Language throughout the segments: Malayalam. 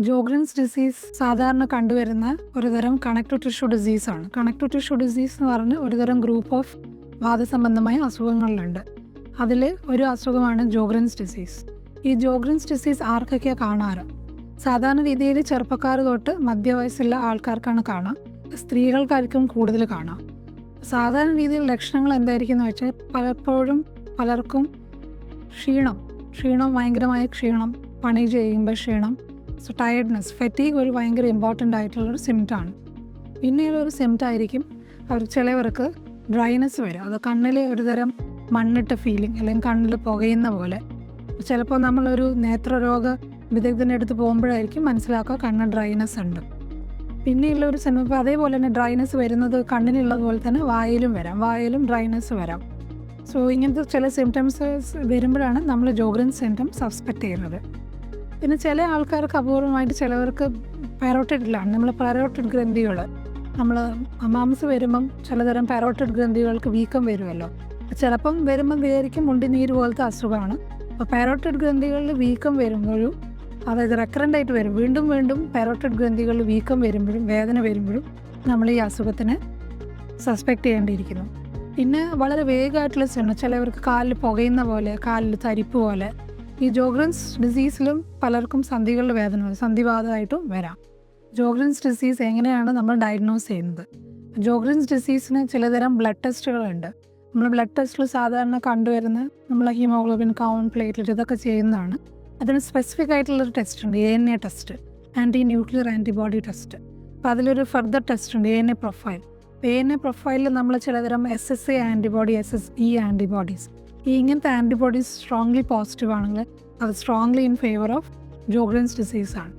ജോഗ്രൻസ് ഡിസീസ് സാധാരണ കണ്ടുവരുന്ന ഒരുതരം കണക്റ്റീവ് ടിഷ്യൂ ഡിസീസ് ആണ്. കണക്റ്റീവ് ടിഷ്യൂ ഡിസീസ് എന്ന് പറഞ്ഞ് ഒരുതരം ഗ്രൂപ്പ് ഓഫ് വാദസംബന്ധമായ അസുഖങ്ങളിലുണ്ട്. അതിൽ ഒരു അസുഖമാണ് ജോഗ്രൻസ് ഡിസീസ് ഈ ജോഗ്രൻസ് ഡിസീസ് ആർക്കൊക്കെയാണ് കാണാറ്? സാധാരണ രീതിയിൽ ചെറുപ്പക്കാർ തൊട്ട് മധ്യവയസ്സുള്ള ആൾക്കാർക്കാണ് കാണാം. സ്ത്രീകൾക്കായിരിക്കും കൂടുതൽ കാണാം. സാധാരണ രീതിയിൽ ലക്ഷണങ്ങൾ എന്തായിരിക്കും എന്ന് വെച്ചാൽ പലപ്പോഴും പലർക്കും ക്ഷീണം. ക്ഷീണം ഭയങ്കരമായ ക്ഷീണം പണി ചെയ്യുമ്പോൾ ക്ഷീണം സോ ടയർഡ്നെസ് ഫെറ്റീഗ് ഒരു ഭയങ്കര ഇമ്പോർട്ടന്റ് ആയിട്ടുള്ളൊരു സിംറ്റാണ് പിന്നെയുള്ളൊരു സിംറ്റം ആയിരിക്കും അവർ ചിലവർക്ക് ഡ്രൈനെസ് വരും. അത് കണ്ണിൽ ഒരുതരം മണ്ണിട്ട ഫീലിംഗ് അല്ലെങ്കിൽ കണ്ണിൽ പുകയുന്ന പോലെ. ചിലപ്പോൾ നമ്മളൊരു നേത്രരോഗ വിദഗ്ധന്റെ അടുത്ത് പോകുമ്പോഴായിരിക്കും മനസ്സിലാക്കുക കണ്ണ് ഡ്രൈനെസ് ഉണ്ട്. പിന്നെയുള്ള ഒരു സിനിമ അതേപോലെ തന്നെ ഡ്രൈനെസ് വരുന്നത് കണ്ണിനുള്ളതുപോലെ തന്നെ വായിലും വരാം. വായിലും ഡ്രൈനെസ് വരാം. സോ ഇങ്ങനത്തെ ചില സിംറ്റംസ് വരുമ്പോഴാണ് നമ്മൾ ജോഗ്രൻ സിംറ്റം സസ്പെക്ട് ചെയ്യുന്നത്. പിന്നെ ചില ആൾക്കാർക്ക് അപൂർവമായിട്ട് ചിലവർക്ക് പാരോട്ടഡ് ഇല്ല നമ്മൾ പാരോട്ടിഡ് ഗ്രന്ഥികൾ. നമ്മൾ അമാംസ് വരുമ്പം ചിലതരം പാരോട്ടിഡ് ഗ്രന്ഥികൾക്ക് വീക്കം വരുമല്ലോ. ചിലപ്പം വരുമ്പം വിചാരിക്കും മുണ്ടിനീര് പോലത്തെ അസുഖമാണ്. അപ്പോൾ പാരോട്ടിഡ് ഗ്രന്ഥികളിൽ വീക്കം വരുമ്പോഴും അതായത് റെക്കറന്റ് ആയിട്ട് വരും. വീണ്ടും വീണ്ടും പാരോട്ടിഡ് ഗ്രന്ഥികളിൽ വീക്കം വരുമ്പോഴും വേദന വരുമ്പോഴും നമ്മൾ ഈ അസുഖത്തിന് സസ്പെക്റ്റ് ചെയ്യേണ്ടിയിരിക്കുന്നു. പിന്നെ വളരെ വേഗമായിട്ടുള്ള സിംറ്റം ചിലവർക്ക് കാലിൽ പുകയുന്ന പോലെ കാലിൽ തരിപ്പ് പോലെ. ഈ ജോഗ്രൻസ് ഡിസീസിലും പലർക്കും സന്ധികളുടെ വേദന സന്ധിവാദമായിട്ടും വരാം. ജോഗ്രൻസ് ഡിസീസ് എങ്ങനെയാണ് നമ്മൾ ഡയഗ്നോസ് ചെയ്യുന്നത്? ജോഗ്രൻസ് ഡിസീസിന് ചിലതരം ബ്ലഡ് ടെസ്റ്റുകളുണ്ട് നമ്മൾ ബ്ലഡ് ടെസ്റ്റിൽ സാധാരണ കണ്ടുവരുന്ന നമ്മൾ ഹീമോഗ്ലോബിൻ കൗണ്ട് പ്ലേറ്റ്ലെറ്റ് ഇതൊക്കെ ചെയ്യുന്നതാണ്. അതിന് സ്പെസിഫിക് ആയിട്ടുള്ളൊരു ടെസ്റ്റ് ഉണ്ട്. A N A test anti nuclear antibody test അപ്പോൾ അതിലൊരു ഫർദർ ടെസ്റ്റ് ഉണ്ട്. A N A profile A പ്രൊഫൈലിൽ നമ്മൾ ചിലതരം S S A antibody S S E antibodies ഈ ഇങ്ങനത്തെ ആന്റിബോഡീസ് സ്ട്രോങ്ലി പോസിറ്റീവ് ആണെങ്കിൽ അത് strongly in favour of Sjogren's disease ആണ്.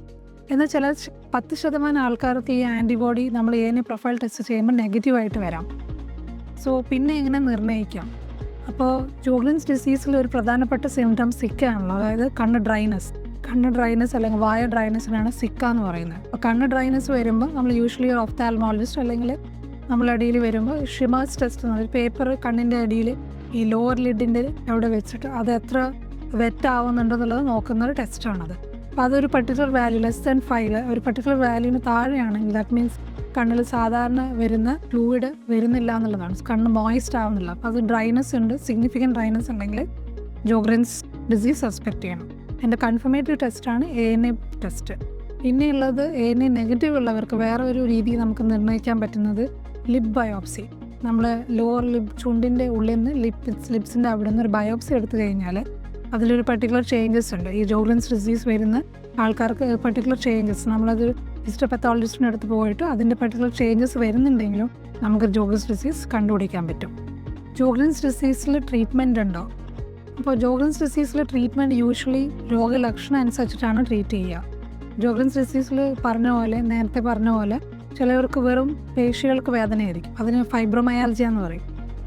എന്നാൽ ചില പത്ത് ശതമാനം ആൾക്കാർക്ക് ഈ ആന്റിബോഡി നമ്മൾ എ പ്രൊഫൈൽ ടെസ്റ്റ് ചെയ്യുമ്പോൾ നെഗറ്റീവായിട്ട് വരാം. സോ പിന്നെ എങ്ങനെ നിർണയിക്കാം? അപ്പോൾ ജോഗ്രൻസ് ഡിസീസിൽ ഒരു പ്രധാനപ്പെട്ട സിംറ്റം സിക്കാണല്ലോ അതായത് കണ്ണ് ഡ്രൈനസ് കണ്ണ് ഡ്രൈനസ് അല്ലെങ്കിൽ വായ ഡ്രൈനസിനാണ് സിക്ക എന്ന് പറയുന്നത്. അപ്പോൾ കണ്ണ് ഡ്രൈനസ് വരുമ്പോൾ നമ്മൾ യൂഷ്വലി ഒരു അല്ലെങ്കിൽ നമ്മൾ അടിയിൽ വരുമ്പോൾ ഷിമാസ് ടെസ്റ്റ് എന്ന് പേപ്പർ കണ്ണിന്റെ അടിയിൽ ഈ ലോവർ ലിഡിന്റെ അവിടെ വെച്ചിട്ട് അത് എത്ര വെറ്റ് ആവുന്നുണ്ടെന്നുള്ളത് നോക്കുന്ന ഒരു ടെസ്റ്റാണത് അപ്പോൾ അതൊരു particular value less than five ഒരു പർട്ടിക്കുലർ വാല്യൂവിന് താഴെയാണെങ്കിൽ ദാറ്റ് മീൻസ് കണ്ണിൽ സാധാരണ വരുന്ന ഫ്ലൂയിഡ് വരുന്നില്ല എന്നുള്ളതാണ്. കണ്ണ് മോയിസ്റ്റ് ആവുന്നില്ല. അപ്പോൾ അത് ഡ്രൈനസ് ഉണ്ട് സിഗ്നിഫിക്കന്റ് ഡ്രൈനസ് ഉണ്ടെങ്കിൽ ജോഗ്രൻസ് ഡിസീസ് സസ്പെക്ട് ചെയ്യണം. എന്റെ കൺഫർമേറ്റീവ് ടെസ്റ്റാണ് എ എൻ എ ടെസ്റ്റ് പിന്നെയുള്ളത് എ എൻ എ നെഗറ്റീവ് ഉള്ളവർക്ക് വേറെ ഒരു രീതി നമുക്ക് നിർണയിക്കാൻ പറ്റുന്നത് ലിപ് ബയോപ്സി നമ്മൾ ലോവർ ലിപ് ചുണ്ടിന്റെ ഉള്ളിൽ നിന്ന് ലിപ് ലിപ്സിന്റെ അവിടെ നിന്ന് ഒരു ബയോപ്സി എടുത്തു കഴിഞ്ഞാൽ അതിലൊരു പർട്ടിക്കുലർ ചേഞ്ചസ് ഉണ്ട്. ഈ ജോഗ്ലൻസ് ഡിസീസ് വരുന്ന ആൾക്കാർക്ക് പർട്ടിക്കുലർ ചേഞ്ചസ് നമ്മളത് ഹിസ്റ്റോപത്തോളജിസ്റ്റിന്റെ അടുത്ത് പോയിട്ട് അതിന്റെ പർട്ടിക്കുലർ ചേഞ്ചസ് വരുന്നുണ്ടെങ്കിലും നമുക്ക് ജോഗൻസ് ഡിസീസ് കണ്ടുപിടിക്കാൻ പറ്റും. ജോഗ്ലൻസ് ഡിസീസിൽ ട്രീറ്റ്മെന്റ് ഉണ്ടോ? അപ്പോൾ ജോഗൻസ് ഡിസീസിൽ ട്രീറ്റ്മെന്റ് യൂഷ്വലി രോഗലക്ഷണം അനുസരിച്ചിട്ടാണ് ട്രീറ്റ് ചെയ്യുക. ജോഗൻസ് ഡിസീസിൽ പറഞ്ഞ പോലെ നേരത്തെ പറഞ്ഞ പോലെ ചിലവർക്ക് വെറും പേശികൾക്ക് വേദനയായിരിക്കും. അതിന് ഫൈബ്രോമയാൽജിയ എന്ന് പറയും.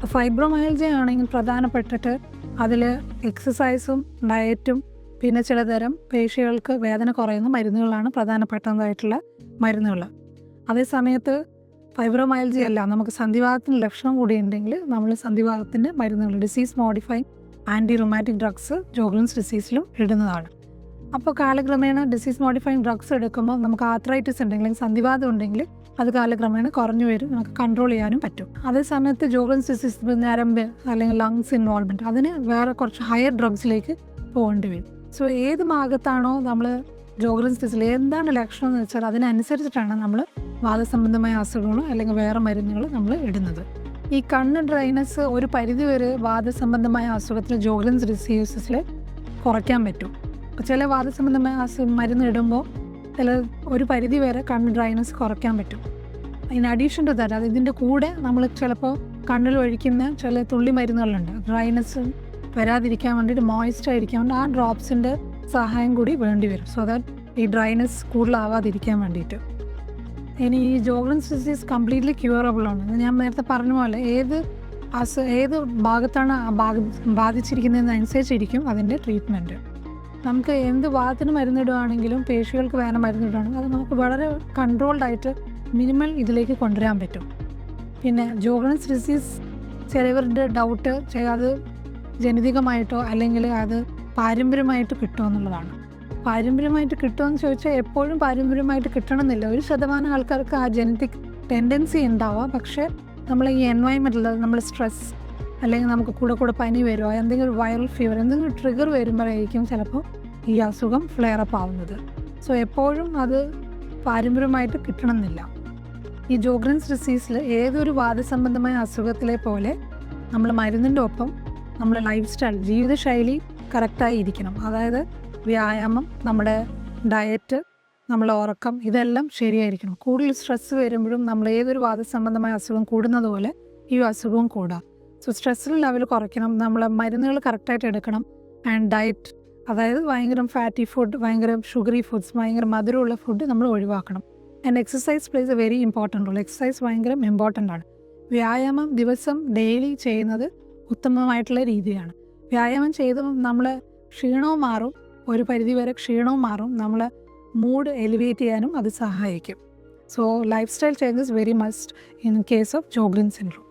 ഫൈബ്രോമയാൽജിയ ആണെങ്കിൽ പ്രധാനപ്പെട്ടിട്ട് അതിൽ എക്സസൈസും ഡയറ്റും പിന്നെ ചിലതരം പേശികൾക്ക് വേദന കുറയുന്ന മരുന്നുകളാണ് പ്രധാനപ്പെട്ടതായിട്ടുള്ള മരുന്നുകൾ. അതേ സമയത്ത് അല്ല നമുക്ക് സന്ധിവാദത്തിന് ലക്ഷണം കൂടി ഉണ്ടെങ്കിൽ നമ്മൾ സന്ധിവാദത്തിന്റെ മരുന്നുകൾ disease modify anti rheumatic drugs Sjogren's ഡിസീസിലും ഇടുന്നതാണ്. അപ്പോൾ കാലക്രമേണ ഡിസീസ് മോഡിഫൈങ് ഡ്രഗ്സ് എടുക്കുമ്പോൾ നമുക്ക് ആത്രൈറ്റിസ് ഉണ്ടെങ്കിൽ സന്ധിവാദം ഉണ്ടെങ്കിൽ അത് കാലക്രമേണ കുറഞ്ഞു വരും നമുക്ക് കൺട്രോൾ ചെയ്യാനും പറ്റും. അതേ സമയത്ത് ജോഗൻസ് ഡിസീസ് ഞരമ്പ് അല്ലെങ്കിൽ ലങ്സ് ഇൻവോൾവ്മെന്റ് അതിന് വേറെ കുറച്ച് ഹയർ ഡ്രഗ്സിലേക്ക് പോകേണ്ടി വരും. സോ ഏത് ഭാഗത്താണോ നമ്മൾ ജോഗ്രൻസ് ഡിസീസിൽ എന്താണ് ലക്ഷണം എന്ന് വെച്ചാൽ അതിനനുസരിച്ചിട്ടാണ് നമ്മൾ വാദസംബന്ധമായ അസുഖങ്ങളോ അല്ലെങ്കിൽ വേറെ മരുന്നുകൾ നമ്മൾ ഇടുന്നത്. ഈ കണ്ണ് ഡ്രൈനസ് ഒരു പരിധിവരെ വാദസംബന്ധമായ അസുഖത്തിന് ജോഗ്രൻസ് ഡിസീസസിൽ കുറയ്ക്കാൻ പറ്റും. ചില വാദസംബന്ധമായ മരുന്ന് ഇടുമ്പോൾ ചില ഒരു പരിധി വരെ കണ്ണ് ഡ്രൈനസ് കുറയ്ക്കാൻ പറ്റും. ഇൻ അഡീഷൻ ടു ദാറ്റ് ഇതിന്റെ കൂടെ നമ്മൾ ചിലപ്പോൾ കണ്ണിൽ ഒഴിക്കുന്ന ചില തുള്ളി മരുന്നുകളുണ്ട്. ഡ്രൈനസ് വരാതിരിക്കാൻ വേണ്ടിയിട്ട് മോയിസ്റ്റ് ആയിരിക്കാൻ വേണ്ടി ആ ഡ്രോപ്സിന്റെ സഹായം കൂടി വേണ്ടി വരും. സോ ദാറ്റ് ഈ ഡ്രൈനസ് കൂടുതലാവാതിരിക്കാൻ വേണ്ടിയിട്ട്. ഇനി ഈ ജോഗ്രൻസ് ഡിസീസ് കംപ്ലീറ്റ്ലി ക്യൂറബിൾ ആണ്. ഞാൻ നേരത്തെ പറഞ്ഞ പോലെ ഏത് അസു ഏത് ഭാഗത്താണ് ബാധിച്ചിരിക്കുന്നതിനനുസരിച്ചിരിക്കും അതിന്റെ ട്രീറ്റ്മെന്റ് നമുക്ക് എന്ത് വാദത്തിന് മരുന്നിടുകയാണെങ്കിലും പേശികൾക്ക് വേറെ മരുന്നിടുകയാണെങ്കിൽ അത് നമുക്ക് വളരെ കൺട്രോൾഡ് ആയിട്ട് മിനിമൽ ഇതിലേക്ക് കൊണ്ടുവരാൻ പറ്റും. പിന്നെ ജോഗ്രൻസ് ഡിസീസ് ചിലവരുടെ ഡൗട്ട് അത് ജനിതകമായിട്ടോ അല്ലെങ്കിൽ അത് പാരമ്പര്യമായിട്ട് കിട്ടുമോ എന്നുള്ളതാണ്. പാരമ്പര്യമായിട്ട് കിട്ടുമെന്ന് ചോദിച്ചാൽ എപ്പോഴും പാരമ്പര്യമായിട്ട് കിട്ടണമെന്നില്ല. ഒരു ശതമാനം ആൾക്കാർക്ക് ആ ജനറ്റിക് ടെൻഡൻസി ഉണ്ടാവാം. പക്ഷേ നമ്മൾ ഈ എൻവയോൺമെന്റിൽ നമ്മൾ സ്ട്രെസ് അല്ലെങ്കിൽ നമുക്ക് കൂടെ കൂടെ പനി വരുമോ? എന്തെങ്കിലും വൈറൽ ഫീവർ എന്തെങ്കിലും ട്രിഗർ വരുമ്പോഴായിരിക്കും ചിലപ്പോൾ ഈ അസുഖം ഫ്ലെയർ അപ്പ് ആവുന്നത്. സോ എപ്പോഴും അത് പാരമ്പര്യമായിട്ട് കിട്ടണമെന്നില്ല. ഈ ജോഗ്രൻസ് ഡിസീസിൽ ഏതൊരു വാദസംബന്ധമായ അസുഖത്തിലെ പോലെ നമ്മൾ മരുന്നിന്റെ ഒപ്പം നമ്മുടെ ലൈഫ് സ്റ്റൈൽ ജീവിതശൈലി കറക്റ്റായി ഇരിക്കണം. അതായത് വ്യായാമം നമ്മുടെ ഡയറ്റ് നമ്മളെ ഉറക്കം ഇതെല്ലാം ശരിയായിരിക്കണം. കൂടുതൽ സ്ട്രെസ്സ് വരുമ്പോഴും നമ്മൾ ഏതൊരു വാദസംബന്ധമായ അസുഖം കൂടുന്നതുപോലെ ഈ അസുഖവും കൂടാം. സോ സ്ട്രെസ് ലെവൽ കുറയ്ക്കണം. നമ്മൾ മരുന്നുകൾ കറക്റ്റായിട്ട് എടുക്കണം. ആൻഡ് ഡയറ്റ് അതായത് ഭയങ്കര ഫാറ്റി ഫുഡ് ഭയങ്കര ഷുഗറി ഫുഡ്സ് ഭയങ്കര മധുരമുള്ള ഫുഡ് നമ്മൾ ഒഴിവാക്കണം. And exercise plays a very important role exercise ഭയങ്കര ഇമ്പോർട്ടന്റ് ആണ്. വ്യായാമം ദിവസം ഡെയിലി ചെയ്യുന്നത് ഉത്തമമായിട്ടുള്ള രീതിയാണ്. വ്യായാമം ചെയ്ത് നമ്മൾ ക്ഷീണവും മാറും. ഒരു പരിധിവരെ ക്ഷീണവും മാറും. നമ്മൾ മൂഡ് എലിവേറ്റ് ചെയ്യാനും അത് സഹായിക്കും. So lifestyle changes very must in case of Sjogren's syndrome